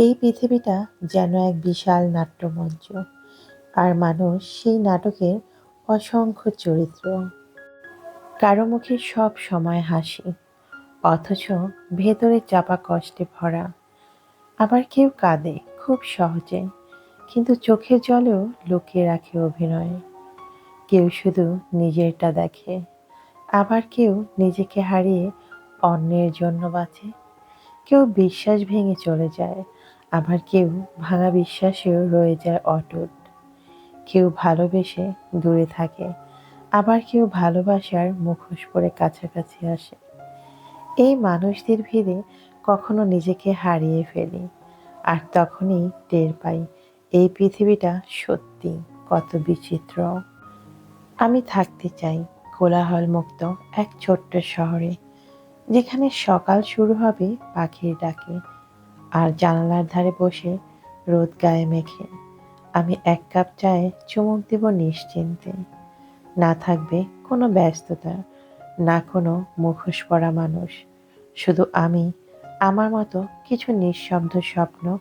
এই পৃথিবীটা যেন এক বিশাল নাট্যমঞ্চ। আর মানুষ সেই নাটকের অসংখ্য চরিত্র। কারও মুখে সব সময় হাসি, অথচ ভেতরে চাপা কষ্টে ভরা। আবার কেউ কাঁদে খুব সহজে, কিন্তু চোখের জলেও লুকিয়ে রাখে অভিনয়। কেউ শুধু নিজেরটা দেখে, আবার কেউ নিজেকে হারিয়ে অন্যের জন্য বাঁচে। কেউ বিশ্বাস ভেঙে চলে যায় আবার কেউ ভাঙা বিশ্বাসেও রয়ে যায় অটুট। কেউ ভালোবেসে দূরে থাকে, আবার কেউ ভালোবাসার মুখোশ পরে কাছাকাছি আসে। এই মানুষদের ভিড়ে কখনো নিজেকে হারিয়ে ফেলি, আর তখনই টের পাই এই পৃথিবীটা সত্যি কত বিচিত্র। আমি থাকতে চাই কোলাহল মুক্ত এক ছোট্ট শহরে, যেখানে সকাল শুরু হবে পাখির ডাকে আর জানালার ধারে বসে রোদ গায়ে মেখে। আমি এক কাপ চায়ে চুমুক দেব নিশ্চিন্তে। না থাকবে কোনো ব্যস্ততা, না কোনো মুখোশ পরা মানুষ। শুধু আমি, আমার মতো কিছু নিঃশব্দ স্বপ্ন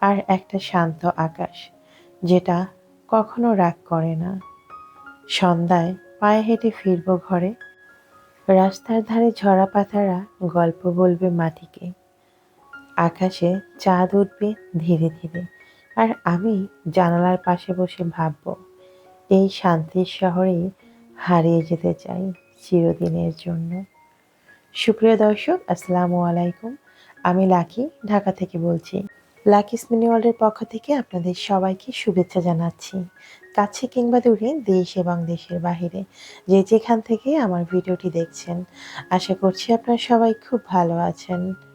আর একটা শান্ত আকাশ, যেটা কখনো রাগ করে না। সন্ধ্যায় পায়ে হেঁটে ফিরবো ঘরে, রাস্তার ধারে ঝরা পাতারা গল্প বলবে মাটিকে। আকাশে চাঁদ উঠবে ধীরে ধীরে। আর আমি জানালার পাশে বসে ভাবব, এই শান্তির শহরেই হারিয়ে যেতে চাই চিরদিনের জন্য। সুপ্রিয় দর্শক, আসসালামু আলাইকুম। আমি লাকি, ঢাকা থেকে বলছি। লাকি স্মিনি ওয়ার্ল্ডের পক্ষ থেকে আপনাদের সবাইকে শুভেচ্ছা জানাচ্ছি। কাছে কিংবা দূরে, দেশ এবং দেশের বাহিরে, যে যেখান থেকে আমার ভিডিওটি দেখছেন, আশা করছি আপনারা সবাই খুব ভালো আছেন।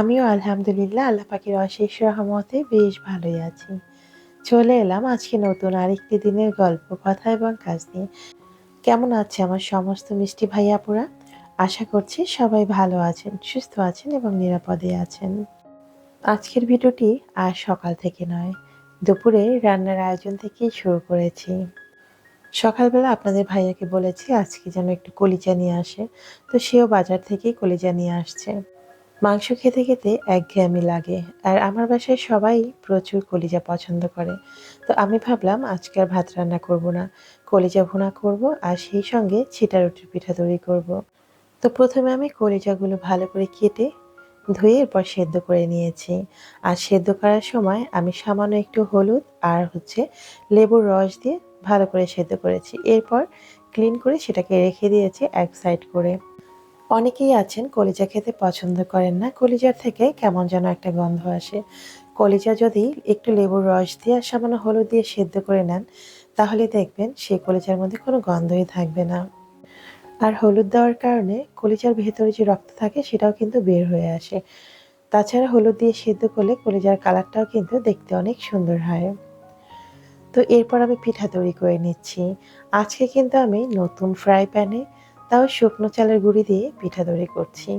আমিও আলহামদুলিল্লাহ আল্লাহ পাখির অশেষ রহমতে বেশ ভালোই আছি। চলে এলাম আজকে নতুন আরেকটি দিনের গল্প, কথা এবং কাজ নিয়ে। কেমন আছে আমার সমস্ত মিষ্টি ভাইয়াপুরা আশা করছি সবাই ভালো আছেন, সুস্থ আছেন এবং নিরাপদে আছেন। আজকের ভিডিওটি আর সকাল থেকে নয়, দুপুরে রান্নার আয়োজন থেকেই শুরু করেছি। সকালবেলা আপনাদের ভাইয়াকে বলেছি আজকে যেন একটু কলিজা নিয়ে আসে, তো সেও বাজার থেকেই কলিজা নিয়ে আসছে। মাংস খেতে খেতে একঘেয়েমি লাগে। আর আমার বাসায় সবাই প্রচুর কলিজা পছন্দ করে। তো আমি ভাবলাম, আজকে আর ভাত রান্না করব না। কলিজা ভুনা করব আর সেই সঙ্গে ছিটা রুটির পিঠা তৈরি করব। তো প্রথমে আমি কলিজাগুলো ভালো করে কেটে ধুয়ে এরপর সেদ্ধ করে নিয়েছি। আর সেদ্ধ করার সময় আমি সামান্য একটু হলুদ আর হচ্ছে লেবুর রস দিয়ে ভালো করে সেদ্ধ করেছি। এরপর ক্লিন করে সেটাকে রেখে দিয়েছি এক সাইড করে। অনেকেই আছেন কলিজা খেতে পছন্দ করেন না। কলিজার থেকে কেমন যেন একটা গন্ধ আসে। কলিজা যদি একটু লেবুর রস দিয়ে আর সামান্য হলুদ দিয়ে সেদ্ধ করে নেন, তাহলে দেখবেন সেই কলিজার মধ্যে কোনো গন্ধই থাকবে না। আর হলুদ দেওয়ার কারণে কলিজার ভেতরে যে রক্ত থাকে, সেটাও কিন্তু বের হয়ে আসে। তাছাড়া হলুদ দিয়ে সেদ্ধ করলে কলিজার কালারটাও কিন্তু দেখতে অনেক সুন্দর হয়। তো এরপর আমি পিঠা তৈরি করে নিচ্ছি। আজকে কিন্তু আমি নতুন ফ্রাই প্যানে তাও শুকনো চালের গুঁড়ি দিয়ে পিঠা তৈরি করছি।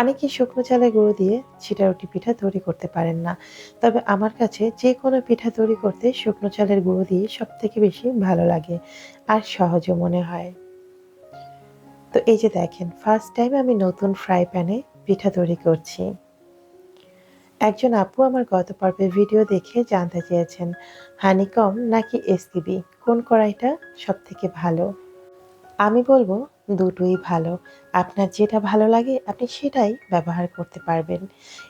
অনেকে শুকনো চালের গুঁড়ো দিয়ে ছিটারুটি পিঠা তৈরি করতে পারেন না। তবে আমার কাছে যে কোনো পিঠা তৈরি করতে শুকনো চালের গুঁড়ো দিয়ে সব থেকে বেশি ভালো লাগে আর সহজও মনে হয়। তো এই যে দেখেন ফার্স্ট টাইম আমি নতুন ফ্রাই প্যানে পিঠা তৈরি করছি। একজন আপু আমার গত পর্বের ভিডিও দেখে জানতে চেয়েছেন, হানিকম নাকি এসকিবি কোন কড়াইটা সব থেকে ভালো? আমি বলব দুটোই ভালো। আপনার যেটা ভালো লাগে, আপনি সেটাই ব্যবহার করতে পারবেন।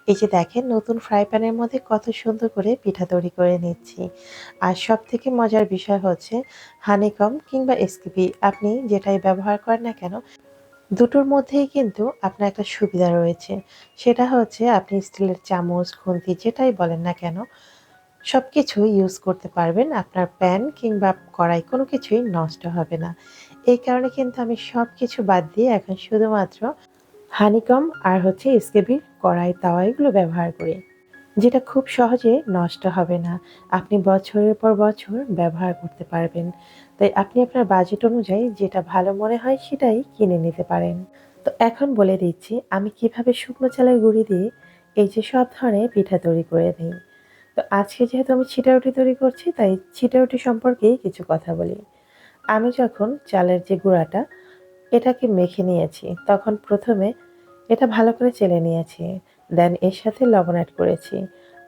এই যে দেখেন, নতুন ফ্রাই প্যানের মধ্যে কত সুন্দর করে পিঠা তৈরি করে নিচ্ছি। আর সব থেকে মজার বিষয় হচ্ছে হানিকম কিংবা এসকিপি আপনি যেটাই ব্যবহার করেন না কেন, দুটোর মধ্যেই কিন্তু আপনার একটা সুবিধা রয়েছে। সেটা হচ্ছে, আপনি স্টিলের চামচ, খুন্তি, যেটাই বলেন না কেন সব কিছু ইউজ করতে পারবেন। আপনার প্যান কিংবা কড়াই কোনো কিছুই নষ্ট হবে না। এই কারণে কিন্তু আমি সব কিছু বাদ দিয়ে এখন শুধুমাত্র হানিকম আর হচ্ছে এসকেবির কড়াই, তাওয়া এগুলো ব্যবহার করি। যেটা খুব সহজে নষ্ট হবে না। আপনি বছরের পর বছর ব্যবহার করতে পারবেন। তাই আপনি আপনার বাজেট অনুযায়ী যেটা ভালো মনে হয় সেটাই কিনে নিতে পারেন। তো এখন বলে দিচ্ছি, আমি কীভাবে শুকনো চালের গুঁড়ি দিয়ে এই যে সব ধরনের পিঠা তৈরি করে নিই। তো আজকে যেহেতু আমি ছিটারুটি তৈরি করছি, তাই ছিটারুটি সম্পর্কেই কিছু কথা বলি। আমি যখন চালের যে গুঁড়াটা, এটাকে মেখে নিয়েছি, তখন প্রথমে এটা ভালো করে চেলে নিয়েছি দেন এর সাথে লবণ অ্যাড করেছি,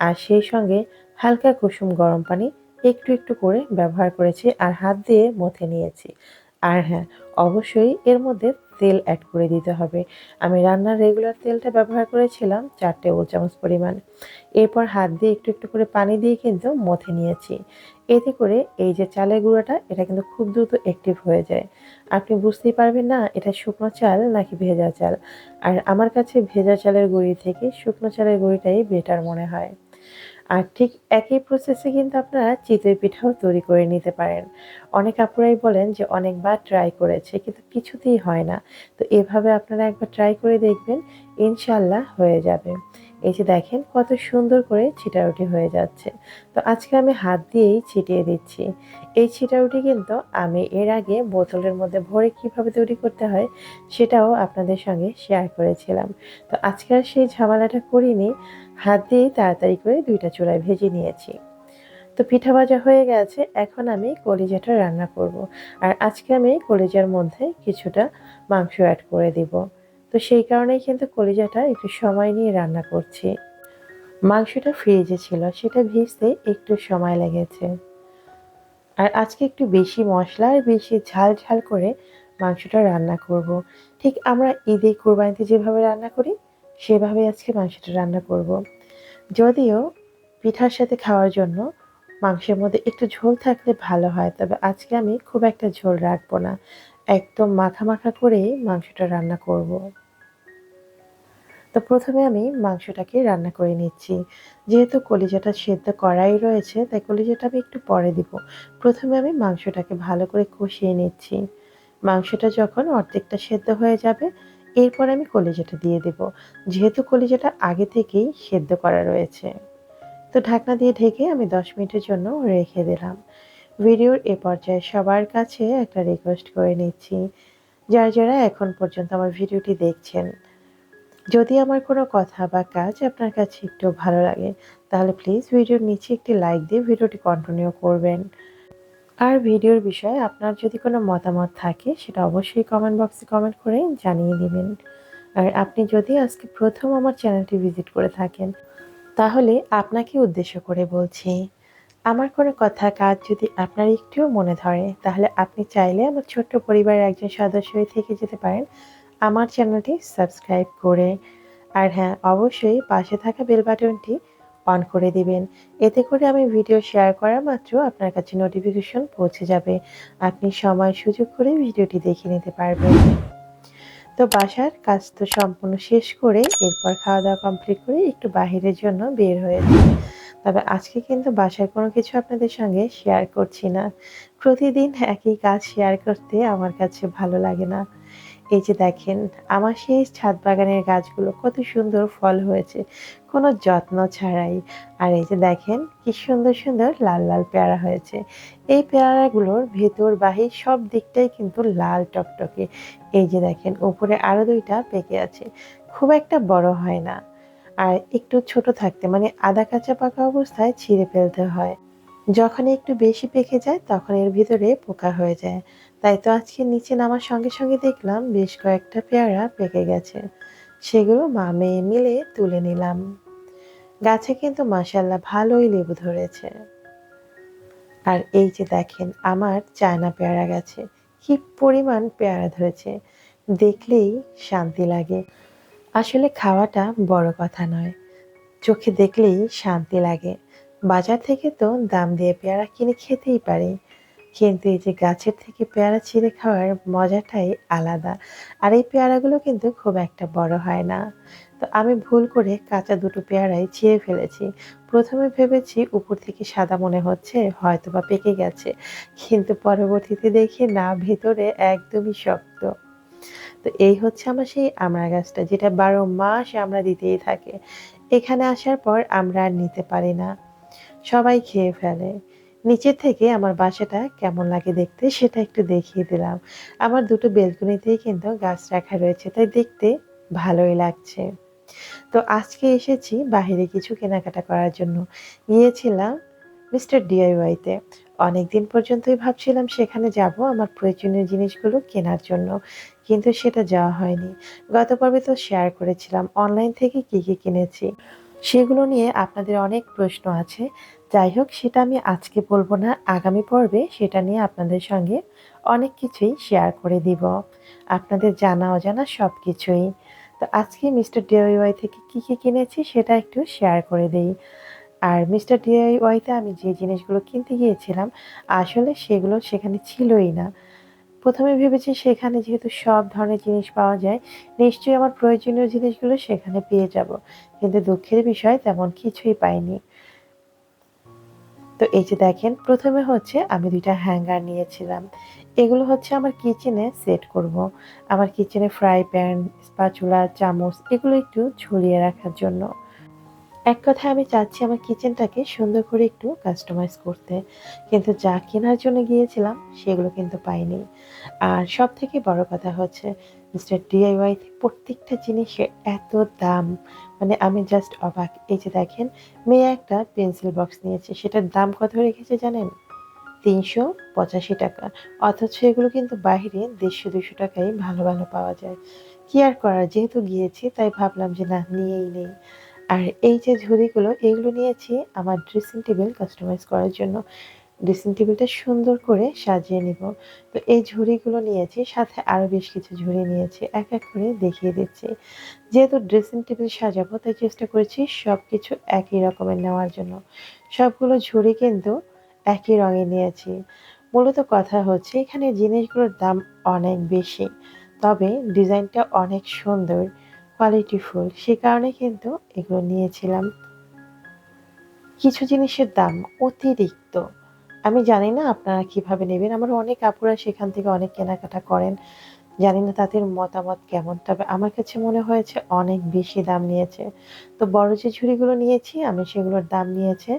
আর সেই সঙ্গে হালকা কুসুম গরম পানি একটু একটু করে ব্যবহার করেছি, আর হাত দিয়ে মথে নিয়েছি। আর হ্যাঁ অবশ্যই এর মধ্যে তেল অ্যাড করে দিতে হবে। আমি রান্নার রেগুলার তেলটা ব্যবহার করেছিলাম চার টেবিল চামচ পরিমাণ। এরপর হাত দিয়ে একটু একটু করে পানি দিয়ে কিন্তু মথে নিয়েছি। এতে করে এই যে চালের গুঁড়োটা, এটা কিন্তু খুব দ্রুত অ্যাক্টিভ হয়ে যায়। আপনি বুঝতেই পারবেন না, এটা শুকনো চাল নাকি ভেজা চাল? আর আমার কাছে ভেজা চালের গুঁড়ি থেকে শুকনো চালের গুঁড়িটাই বেটার মনে হয়। আর ঠিক একই প্রসেসে কিন্তু আপনারা চিতই পিঠাও তৈরি করে নিতে পারেন। অনেক আপুরাই বলেন যে অনেকবার ট্রাই করেছে, কিন্তু কিছুতেই হয় না। তো এভাবে আপনারা একবার ট্রাই করে দেখবেন ইনশাল্লাহ হয়ে যাবে। এই যে দেখেন কত সুন্দর করে ছিটারুটি হয়ে যাচ্ছে। তো আজকে আমি হাত দিয়েই ছিটিয়ে দিচ্ছি। এই ছিটারুটি কিন্তু আমি এর আগে বোতলের মধ্যে ভরে কীভাবে তৈরি করতে হয়, সেটাও আপনাদের সঙ্গে শেয়ার করেছিলাম। তো আজকে আর সেই ঝামেলাটা করিনি। হাত দিয়ে তাড়াতাড়ি করে দুইটা চূড়ায় ভেজে নিয়েছি তো পিঠা ভাজা হয়ে গেছে, এখন আমি কলিজাটা রান্না করব। আর আজকে আমি কলিজার মধ্যে কিছুটা মাংস অ্যাড করে দিব তো সেই কারণেই কিন্তু কলিজাটা একটু সময় নিয়ে রান্না করছি মাংসটা ফ্রিজে ছিল, সেটা ভিজতে একটু সময় লেগেছে আর আজকে একটু বেশি মশলা আর বেশি ঝাল ঝাল করে মাংসটা রান্না করব। ঠিক আমরা ঈদে কোরবানিতে যেভাবে রান্না করি সেভাবে আজকে মাংসটা রান্না করব। যদিও পিঠার সাথে খাওয়ার জন্য মাংসের মধ্যে একটু ঝোল থাকলে ভালো হয়, তবে আজকে আমি খুব একটা ঝোল রাখব না একদম মাখা মাখা করেই মাংসটা রান্না করব। তো প্রথমে আমি মাংসটাকে রান্না করে নিচ্ছি যেহেতু কলিজাটা সেদ্ধ করাই রয়েছে, তাই কলিজাটা আমি একটু পরে দিব প্রথমে আমি মাংসটাকে ভালো করে কষিয়ে নিচ্ছি মাংসটা যখন অর্ধেকটা সেদ্ধ হয়ে যাবে এরপর আমি কলিজাটা দিয়ে দেব। যেহেতু কলিজাটা আগে থেকেই সেদ্ধ করা রয়েছে। তো ঢাকনা দিয়ে ঢেকে আমি দশ মিনিটের জন্য রেখে দিলাম। ভিডিওর এ পর্যায়ে সবার কাছে একটা রিকোয়েস্ট করে নিচ্ছি। যারা যারা এখন পর্যন্ত আমার ভিডিওটি দেখছেন, যদি আমার কোনো কথা বা কাজ আপনার কাছে একটু ভালো লাগে, তাহলে প্লিজ ভিডিওর নিচে একটি লাইক দিয়ে ভিডিওটি কন্টিনিউ করবেন। আর ভিডিওর বিষয়ে আপনার যদি কোনো মতামত থাকে, সেটা অবশ্যই কমেন্ট বক্সে কমেন্ট করে জানিয়ে দেবেন। আর আপনি যদি আজকে প্রথম আমার চ্যানেলটি ভিজিট করে থাকেন, তাহলে আপনাকে উদ্দেশ্য করে বলছি, আমার কোনো কথা কাজ যদি আপনার একটুও মনে ধরে, তাহলে আপনি চাইলে আমার ছোট্ট পরিবারের একজন সদস্যই থেকে যেতে পারেন। আমার চ্যানেলটি সাবস্ক্রাইব করে। আর হ্যাঁ অবশ্যই পাশে থাকা বেল বাটনটি অন করে দিবেন। এতে করে আমি ভিডিও শেয়ার করা মাত্র আপনার কাছে নোটিফিকেশন পৌঁছে যাবে। আপনি সময় সুযোগ করে ভিডিওটি দেখে নিতে পারবেন। তো বাসার কাজ তো সম্পূর্ণ শেষ করে এরপর খাওয়া দাওয়া কমপ্লিট করে একটু বাহিরের জন্য বের হয়েছে তবে আজকে কিন্তু বাসার কোনো কিছু আপনাদের সঙ্গে শেয়ার করছি না। প্রতিদিন একই কাজ শেয়ার করতে আমার কাছে ভালো লাগে না। এই যে দেখেন, আমার সেই ছাদ বাগানের গাছগুলো কত সুন্দর ফল হয়েছে, কোনো যত্ন ছাড়াই। আর এই যে দেখেন, কি সুন্দর সুন্দর লাল লাল পেয়ারা হয়েছে। এই পেয়ারাগুলোর ভেতর বাহির সব দিকটাই কিন্তু লাল টকটকে। এই যে দেখেন, উপরে আরও দুইটা পেকে আছে, খুব একটা বড় হয় না। আর একটু ছোট থাকতে মানে আদা কাঁচা পাকা অবস্থায় ছিঁড়ে ফেলতে হয়। যখন একটু বেশি পেকে যায়, তখন এর ভিতরে পোকা হয়ে যায়। তাই তো আজকে নিচে নামার সঙ্গে সঙ্গে দেখলাম বেশ কয়েকটা পেয়ারা পেকে গেছে। সেগুলো মা মেয়ে মিলে তুলে নিলাম। গাছে কিন্তু মাসাল্লাহ ভালোই লেবু ধরেছে। আর এই যে দেখেন, আমার চায়না পেয়ারা গাছে কি পরিমাণ পেয়ারা ধরেছে। দেখলেই শান্তি লাগে। আসলে খাওয়াটা বড় কথা নয়। চোখে দেখলেই শান্তি লাগে। বাজার থেকে তো দাম দিয়ে পেয়ারা কিনে খেতেই পারি। কিন্তু এই যে গাছের থেকে পেয়ারা ছিঁড়ে খাওয়ার মজাটাই আলাদা। আর এই পেয়ারাগুলো কিন্তু খুব একটা বড় হয় না। তো আমি ভুল করে কাঁচা দুটো পেয়ারাই ছিঁড়ে ফেলেছি। প্রথমে ভেবেছি উপর থেকে সাদা মনে হচ্ছে হয়তো বা পেকে গেছে। কিন্তু পরবর্তীতে দেখি না, ভেতরে একদমই শক্ত। তো এই হচ্ছে আমার সেই আমড়া গাছটা, যেটা বারো মাস আমরা দিতেই থাকে। এখানে আসার পর আমরা আর নিতে পারি না। সবাই খেয়ে ফেলে। নিচের থেকে আমার বাসাটা কেমন লাগে দেখতে সেটা একটু দেখিয়ে দিলাম। আমার দুটো বেলকনিতেই কিন্তু গাছ রাখা রয়েছে, তাই দেখতে ভালোই লাগছে। তো আজকে এসেছি বাহিরে কিছু কেনাকাটা করার জন্য। গিয়েছিলাম মিস্টার ডিআইওয়াইতে অনেকদিন পর্যন্তই ভাবছিলাম সেখানে যাব আমার প্রয়োজনীয় জিনিসগুলো কেনার জন্য, কিন্তু সেটা যাওয়া হয়নি। গত পর্বে তো শেয়ার করেছিলাম অনলাইন থেকে কি কি কিনেছি, সেগুলো নিয়ে আপনাদের অনেক প্রশ্ন আছে। যাই হোক সেটা আমি আজকে বলব না, আগামী পর্বে সেটা নিয়ে আপনাদের সঙ্গে অনেক কিছুই শেয়ার করে দিব। আপনাদের জানা, অজানা সব কিছুই তো আজকে মিস্টার ডিআইওয়াই থেকে কী কী কিনেছি সেটা একটু শেয়ার করে দিই। আর মিস্টার ডিআইওয়াইতে আমি যে জিনিসগুলো কিনতে গিয়েছিলাম, আসলে সেগুলো সেখানে ছিলই না। প্রথমে ভেবেছি সেখানে যেহেতু সব ধরনের জিনিস পাওয়া যায়, নিশ্চয়ই আমার প্রয়োজনীয় জিনিসগুলো সেখানে পেয়ে যাব। কিন্তু দুঃখের বিষয় তেমন কিছুই পাইনি। তো এই যে দেখেন, প্রথমে হচ্ছে আমি দুইটা হ্যাঙ্গার নিয়েছিলাম। এগুলো হচ্ছে আমার কিচেনে সেট করব। আমার কিচেনে ফ্রাই প্যান স্পাচুলা চামচ, এগুলো একটু ঝুলিয়ে রাখার জন্য। এক কথায় আমি চাচ্ছি আমার কিচেনটাকে সুন্দর করে একটু কাস্টমাইজ করতে। কিন্তু যা কেনার জন্য গিয়েছিলাম, সেগুলো কিন্তু পাইনি। আর সব থেকে বড় কথা হচ্ছে মিস্টার ডিআইওয়াই প্রত্যেকটা জিনিসের এত দাম। মানে আমি জাস্ট অবাক। এই যে দেখেন, মেয়ে একটা পেন্সিল বক্স নিয়েছে, সেটার দাম কত রেখেছে জানেন? তিনশো পঁচাশি টাকা। অথচ এগুলো কিন্তু বাইরে দেড়শো দুশো টাকায় ভালো ভালো পাওয়া যায়। কি আর করার? যেহেতু গিয়েছি, তাই ভাবলাম যে না, নিয়েই নেই। আর এই যে ঝুড়িগুলো, এগুলো নিয়েছি আমার ড্রেসিং টেবিল কাস্টমাইজ করার জন্য। ড্রেসিং টেবিলটা সুন্দর করে সাজিয়ে নিব। তো এই ঝুড়িগুলো নিয়েছি, সাথে আরও বেশ কিছু ঝুড়ি নিয়েছি, এক এক করে দেখিয়ে দিচ্ছি। যেহেতু ড্রেসিং টেবিল সাজাবো, তাই চেষ্টা করেছি সব কিছু একই রকমের নেওয়ার জন্য। সবগুলো ঝুড়ি কিন্তু একই রঙে নিয়েছি। মূলত কথা হচ্ছে, এখানে জিনিসগুলোর দাম অনেক বেশি, তবে ডিজাইনটা অনেক সুন্দর কোয়ালিটিফুল সে কারণে কিন্তু এগুলো নিয়েছিলাম। কিছু জিনিসের দাম অতিরিক্ত। আমি জানি না আপনারা কীভাবে নেবেন। আমার অনেক আপুরা সেখান থেকে অনেক কেনাকাটা করেন। জানি না তাদের মতামত কেমন। তবে আমার কাছে মনে হয়েছে অনেক বেশি দাম নিয়েছে। তো বড় যে ঝুড়িগুলো নিয়েছি, আমি সেগুলোর দাম নিয়েছে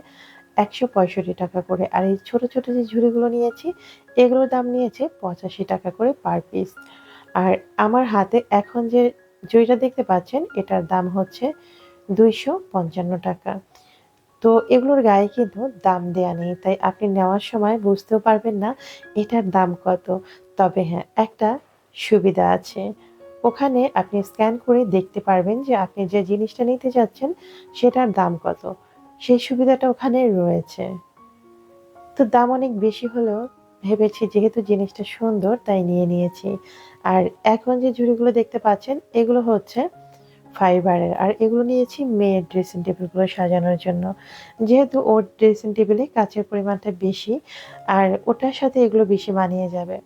একশো পঁয়ষট্টি টাকা করে। আর এই ছোট ছোট যে ঝুড়িগুলো নিয়েছি, এগুলোর দাম নিয়েছে পঁচাশি টাকা করে পার পিস। আর আমার হাতে এখন যে ঝুড়িটা দেখতে পাচ্ছেন, এটার দাম হচ্ছে দুইশো পঞ্চান্ন টাকা। তো এগুলোর গায়ে কিন্তু দাম দেয়া নেই, তাই আপনি নেওয়ার সময় বুঝতেও পারবেন না এটার দাম কত। তবে হ্যাঁ একটা সুবিধা আছে। ওখানে আপনি স্ক্যান করে দেখতে পারবেন যে আপনি যে জিনিসটা নিতে যাচ্ছেন সেটার দাম কত। সেই সুবিধাটা ওখানে রয়েছে। তো দাম অনেক বেশি হলেও ভেবেছি যেহেতু জিনিসটা সুন্দর তাই নিয়ে নিয়েছি। আর এখন যে ঝুড়িগুলো দেখতে পাচ্ছেন, এগুলো হচ্ছে ফাইবারের আর এগুলো নিয়েছি মেয়ের ড্রেসিং টেবিলগুলো সাজানোর জন্য। যেহেতু ওর ড্রেসিং টেবিলে কাচের পরিমাণটা বেশি, আর ওটার সাথে এগুলো বেশি মানিয়ে যাবে।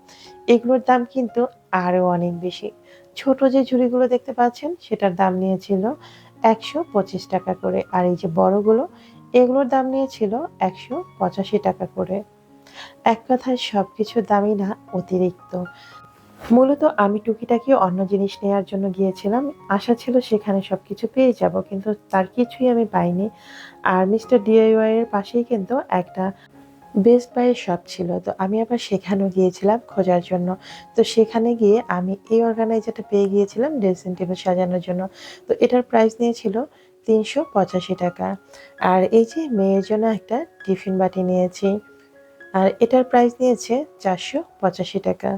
এগুলোর দাম কিন্তু আরও অনেক বেশি। ছোট যে ঝুড়িগুলো দেখতে পাচ্ছেন, সেটার দাম নিয়েছিল একশো পঁচিশ টাকা করে। আর এই যে বড়গুলো, এগুলোর দাম নিয়েছিল একশো পঁচাশি টাকা করে। এক কথায় সব কিছুর দামই না অতিরিক্ত। মূলত আমি টুকিটাকি অন্য জিনিস নেওয়ার জন্য গিয়েছিলাম। আশা ছিল সেখানে সব কিছু পেয়ে যাব, কিন্তু তার কিছুই আমি পাইনি। আর মিস্টার ডিআইওয়াই এর পাশেই কিন্তু একটা বেস্ট বাইয়ের শপ ছিল। তো আমি আবার সেখানেও গিয়েছিলাম খোঁজার জন্য। তো সেখানে গিয়ে আমি এই অর্গানাইজারটা পেয়ে গিয়েছিলাম ড্রেসিং টেবিল সাজানোর জন্য। তো এটার প্রাইস নিয়েছিল তিনশো পঁচাশি টাকা। আর এই যে মেয়ের জন্য একটা টিফিন বাটি নিয়েছি, আর এটার প্রাইস নিয়েছে চারশো পঁচাশি টাকা।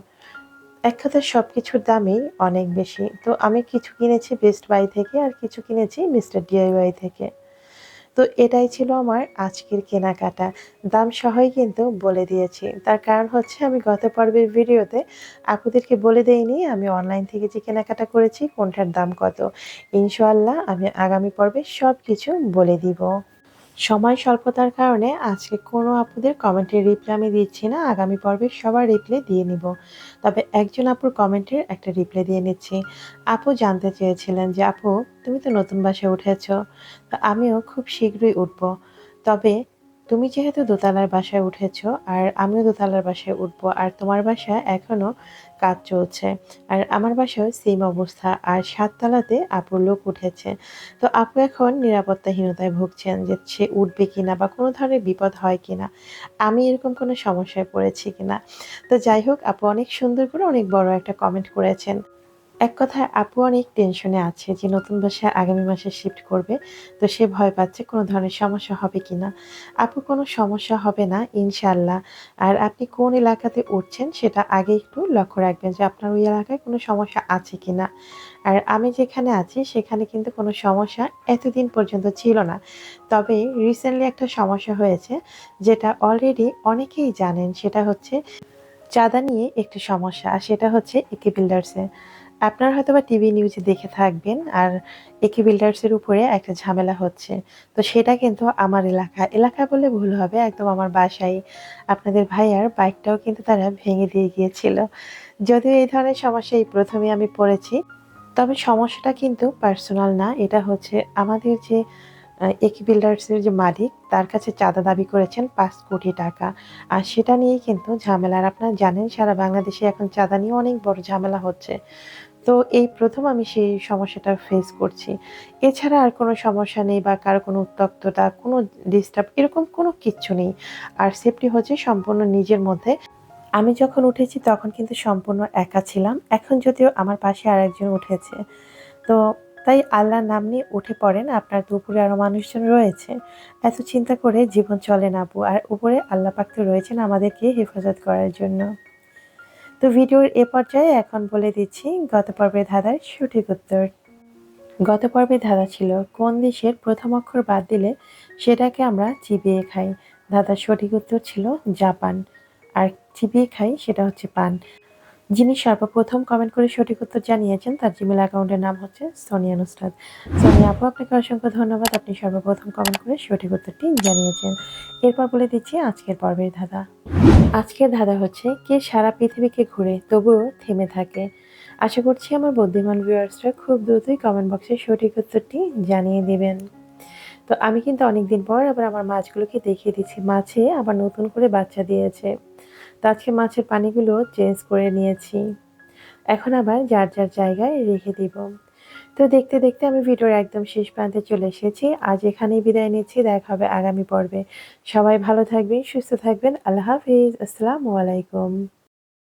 এক কথায় সব কিছুর দামই অনেক বেশি। তো আমি কিছু কিনেছি বেস্ট বাই থেকে আর কিছু কিনেছি মিস্টার ডিআইওয়াই থেকে। তো এটাই ছিল আমার আজকের কেনাকাটা। দাম সহই কিন্তু বলে দিয়েছি। তার কারণ হচ্ছে আমি গত পর্বের ভিডিওতে আপুদেরকে বলে দেইনি আমি অনলাইন থেকে যে কেনাকাটা করেছি, কোনটার দাম কত। ইনশাল্লাহ আমি আগামী পর্বে সব কিছু বলে দিব। সময় স্বল্পতার কারণে আজকে কোনো আপুদের কমেন্টের রিপ্লাই আমি দিচ্ছি না। আগামী পর্বে সবার রিপ্লাই দিয়ে নিব। তবে একজন আপুর কমেন্টের একটা রিপ্লাই দিয়ে নিচ্ছি। আপু জানতে চেয়েছিলেন যে, আপু, তুমি তো নতুন বাসায় উঠেছ, তো আমিও খুব শীঘ্রই উঠব। তবে তুমি যেহেতু দোতলার বাসায় উঠেছ, আর আমিও দোতলার বাসায় উঠব, আর তোমার বাসায় এখনও কাজ চলছে, আর আমার বাসায় সেম অবস্থা, আর সাততলাতে আপুর লোক উঠেছে। তো আপু এখন নিরাপত্তাহীনতায় ভুগছেন যে সে উঠবে কিনা বা কোনো ধরনের বিপদ হয় কিনা, আমি এরকম কোনো সমস্যায় পড়েছি কিনা। তো যাই হোক, আপু অনেক সুন্দর করে অনেক বড় একটা কমেন্ট করেছেন। এক কথায়, আপু অনেক টেনশনে আছে যে নতুন বাসায় আগামী মাসে শিফট করবে, তো সে ভয় পাচ্ছে কোনো ধরনের সমস্যা হবে কি না। আপু, কোনো সমস্যা হবে না ইনশাল্লাহ আর আপনি কোন এলাকাতে উঠছেন সেটা আগে একটু লক্ষ্য রাখবেন যে আপনার ওই এলাকায় কোনো সমস্যা আছে কি না। আর আমি যেখানে আছি সেখানে কিন্তু কোনো সমস্যা এতদিন পর্যন্ত ছিল না। তবে রিসেন্টলি একটা সমস্যা হয়েছে, যেটা অলরেডি অনেকেই জানেন, সেটা হচ্ছে চাঁদা নিয়ে একটি সমস্যা, আর সেটা হচ্ছে একে বিল্ডার্সে আপনার হয়তো বা টিভি নিউজে দেখে থাকবেন আর একে বিল্ডার্সের উপরে একটা ঝামেলা হচ্ছে। তো সেটা কিন্তু আমার এলাকা। এলাকা বলে ভুল হবে, একদম আমার বাসায়। আপনাদের ভাইয়ার বাইকটাও কিন্তু তারা ভেঙে দিয়ে গিয়েছিল। যদিও এই ধরনের সমস্যা এই প্রথমে আমি পড়েছি, তবে সমস্যাটা কিন্তু পার্সোনাল না। এটা হচ্ছে আমাদের যে একি বিল্ডার্সের যে মালিক, তার কাছে চাঁদা দাবি করেছেন পাঁচ কোটি টাকা। আর সেটা নিয়েই কিন্তু ঝামেলা। আর আপনারা জানেন, সারা বাংলাদেশে এখন চাঁদা নিয়ে অনেক বড় ঝামেলা হচ্ছে। তো এই প্রথম আমি সেই সমস্যাটা ফেস করছি। এছাড়া আর কোনো সমস্যা নেই বা কারও কোনো উত্তক্ততা কোনো ডিস্টার্ব এরকম কোনো কিচ্ছু নেই। আর সেফটি হচ্ছে সম্পূর্ণ নিজের মধ্যে। আমি যখন উঠেছি তখন কিন্তু সম্পূর্ণ একা ছিলাম। এখন যদিও আমার পাশে আর একজন উঠেছে। তো তাই আল্লাহর নাম নিয়ে উঠে পড়েন। আপনার দুপুরে আরও মানুষজন রয়েছে। এত চিন্তা করে জীবন চলে না আপু। আর উপরে আল্লাহ পাক তো রয়েছেন আমাদেরকে হেফাজত করার জন্য। তো ভিডিওর এ পর্যায়ে এখন বলে দিচ্ছি, গত পর্বে ধাঁধার সঠিক উত্তর। গত পর্বে ধাঁধা ছিল, কোন দেশের প্রথম অক্ষর বাদ দিলে সেটাকে আমরা চিবিয়ে খাই? ধাঁধার সঠিক উত্তর ছিল জাপান। আর চিবিয়ে খাই সেটা হচ্ছে পান। যিনি সর্বপ্রথম কমেন্ট করে সঠিক উত্তর জানিয়েছেন, তার জিমেল অ্যাকাউন্টের নাম হচ্ছে সোনিয়া নুসরাত সোনিয়া আপু, আপনাকে অসংখ্য ধন্যবাদ। আপনি সর্বপ্রথম কমেন্ট করে সঠিক উত্তরটি জানিয়েছেন। এরপর বলে দিচ্ছি আজকের পর্বের ধাঁধা। আজকের ধাঁধা হচ্ছে, কে সারা পৃথিবীকে ঘুরে তবুও থেমে থাকে? আশা করছি আমার বুদ্ধিমান ভিউয়ার্সরা খুব দ্রুতই কমেন্ট বক্সে সঠিক উত্তরটি জানিয়ে দেবেন। তো আমি কিন্তু অনেকদিন পর আবার আমার মাছগুলোকে দেখিয়ে দিচ্ছি। মাছে আবার নতুন করে বাচ্চা দিয়েছে। তো আজকে মাছের পানিগুলো চেঞ্জ করে নিয়েছি। এখন আবার যার যার জায়গায় রেখে দিব। তো দেখতে দেখতে আমি ভিডিওর একদম শেষ প্রান্তে চলে এসেছি। আজ এখানেই বিদায় নিচ্ছি। দেখা হবে আগামী পর্বে। সবাই ভালো থাকবেন, সুস্থ থাকবেন। আল্লাহ হাফিজ। আসসালামু আলাইকুম।